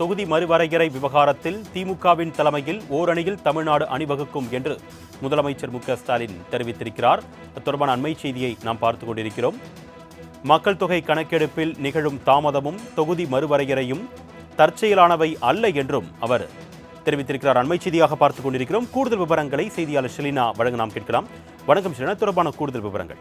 தொகுதி மறுவரையறை விவகாரத்தில் திமுகவின் தலைமையில் ஓரணியில் தமிழ்நாடு அணிவகுக்கும் என்று முதலமைச்சர் மு ஸ்டாலின் தெரிவித்திருக்கிறார். அது தொடர்பான அண்மை செய்தியை நாம் பார்த்து கொண்டிருக்கிறோம். மக்கள் தொகை கணக்கெடுப்பில் நிகழும் தாமதமும் தொகுதி மறுவரையறையும் தற்செயலானவை அல்ல என்றும் அவர் தெரிவித்திருக்கிறார். அண்மை செய்தியாக பார்த்துக் கொண்டிருக்கிறோம். கூடுதல் விவரங்களை செய்தியாளர் ஷெலினா வழங்க நாம் கேட்கலாம். வணக்கம் ஷெலினா. தொடர்பான கூடுதல் விவரங்கள்.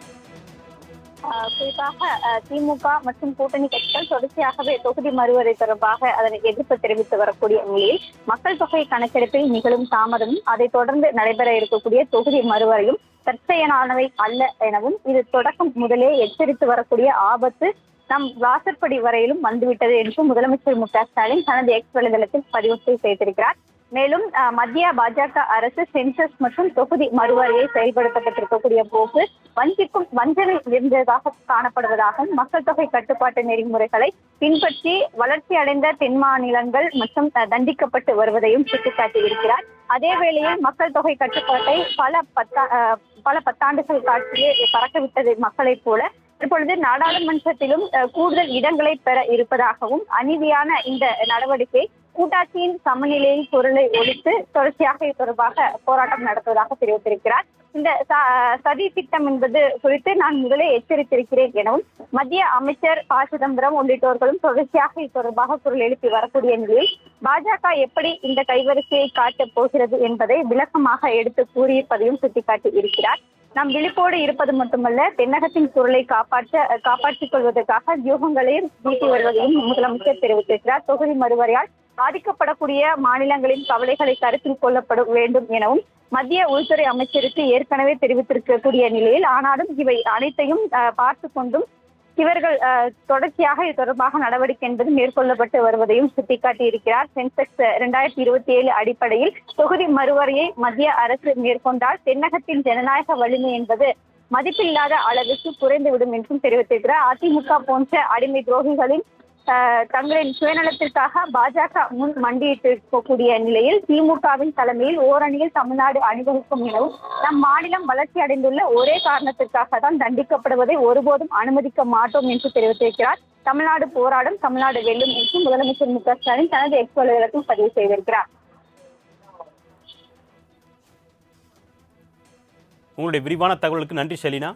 குறிப்பாக திமுக மற்றும் கூட்டணி கட்சிகள் தொடர்ச்சியாகவே தொகுதி மறுவரை தொடர்பாக அதனை எதிர்ப்பு தெரிவித்து வரக்கூடிய நிலையில் மக்கள் தொகை கணக்கெடுப்பில் நிகழும் தாமதமும் அதைத் தொடர்ந்து நடைபெற இருக்கக்கூடிய தொகுதி மறுவரையும் தற்செயலானவை அல்ல எனவும் இது தொடக்கம் முதலே எச்சரித்து வரக்கூடிய ஆபத்து நம் வாசற்படி வரையிலும் வந்துவிட்டது என்றும் முதலமைச்சர் மு க ஸ்டாலின் தனது எக்ஸ் வலைதளத்தில் பதிவு செய்திருக்கிறார். மேலும் மத்திய பாஜக அரசு சென்சஸ் மற்றும் தொகுதி மறுவாரியை செயல்படுத்தப்பட்டிருக்கக்கூடிய போக்கு வஞ்சிக்கும் வஞ்சனை இருந்ததாக காணப்படுவதாகவும் மக்கள் தொகை கட்டுப்பாட்டு நெறிமுறைகளை பின்பற்றி வளர்ச்சி அடைந்த தென் மாநிலங்கள் மற்றும் தண்டிக்கப்பட்டு வருவதையும் சுட்டிக்காட்டியிருக்கிறார். அதே வேளையில் மக்கள் தொகை கட்டுப்பாட்டை பல பத்தா அஹ், பல பத்தாண்டுகள் காட்டியே பறக்கவிட்டது மக்களைப் போல இப்பொழுது நாடாளுமன்றத்திலும் கூடுதல் இடங்களை பெற இருப்பதாகவும் அநீதியான இந்த நடவடிக்கை கூட்டாட்சியின் சமநிலையின் பொருளை ஒழித்து தொடர்ச்சியாக இது தொடர்பாக போராட்டம் நடத்துவதாக தெரிவித்திருக்கிறார். இந்த ச- சதி திட்டம் என்பது குறித்து நான் முதலே எச்சரித்திருக்கிறேன் எனவும் மத்திய அமைச்சர் ப. சிதம்பரம் உள்ளிட்டோர்களும் தொடர்ச்சியாக இது தொடர்பாக குரல் எழுப்பி வரக்கூடிய நிலையில் பாஜக எப்படி இந்த கைவரிசையை காட்டப் போகிறது என்பதை விளக்கமாக எடுத்து கூறியிருப்பதையும் சுட்டிக்காட்டி இருக்கிறார். நாம் விழிப்போடு இருப்பது மட்டுமல்ல தென்னகத்தின் குரலை காப்பாற்ற காப்பாற்றிக் கொள்வதற்காக வியூகங்களையும் நீட்டி வருவதையும் முதலமைச்சர் தெரிவித்திருக்கிறார். தொகுதி மறுவரையால் பாதிக்கப்படக்கூடிய மாநிலங்களின் கவலைகளை கருத்தில் கொள்ளப்பட வேண்டும் எனவும் மத்திய உள்துறை அமைச்சருக்கு ஏற்கனவே தெரிவித்திருக்கக்கூடிய நிலையில் ஆனாலும் இவை அனைத்தையும் அஹ், பார்த்து கொண்டும் இவர்கள் தொடர்ச்சியாக இது தொடர்பாக நடவடிக்கை என்பது மேற்கொள்ளப்பட்டு வருவதையும் சுட்டிக்காட்டி இருக்கிறார் சென்செக்ஸ் இரண்டாயிரத்தி இருபத்தி ஏழு அடிப்படையில் தொகுதி மறுவரையை மத்திய அரசு மேற்கொண்டால் தென்னகத்தின் ஜனநாயக வலிமை என்பது மதிப்பில்லாத அளவுக்கு குறைந்துவிடும் என்றும் தெரிவித்திருக்கிறார். அதிமுக போன்ற அடிமை துரோகிகளின் தங்களின் சுயநலத்திற்காக பாஜக முன் மண்டியிட்டிருக்கக்கூடிய நிலையில் திமுகவின் தலைமையில் ஓரணியில் தமிழ்நாடு அணிவகுக்கும் எனவும் நம் மாநிலம் வளர்ச்சி அடைந்துள்ள ஒரே காரணத்திற்காக தான் தண்டிக்கப்படுவதை ஒருபோதும் அனுமதிக்க மாட்டோம் என்று தெரிவித்திருக்கிறார். தமிழ்நாடு போராடும் தமிழ்நாடு வெல்லும் என்று முதலமைச்சர் மு க ஸ்டாலின் தனது எக்ஸ் பதிவு செய்திருக்கிறார். உங்களுடைய விரிவான தகவலுக்கு நன்றி ஷெலினா.